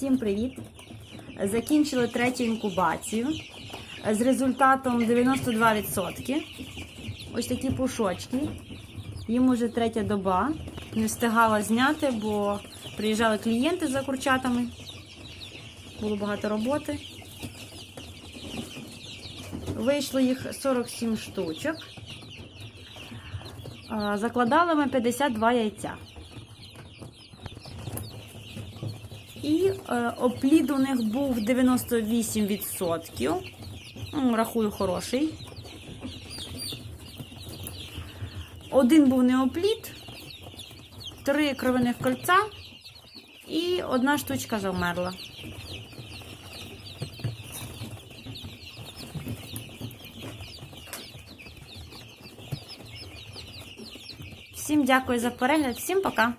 Всім привіт! Закінчили третю інкубацію з результатом 92%. Ось такі пушочки. Їм уже третя доба. Не встигала зняти, бо приїжджали клієнти за курчатами. Було багато роботи. Вийшло їх 47 штучок. Закладали ми 52 яйця. І е, оплід у них був 98%. Ну, рахую, хороший. Один був неоплід, три кровяних кольця і одна штучка завмерла. Всім дякую за перегляд, всім пока!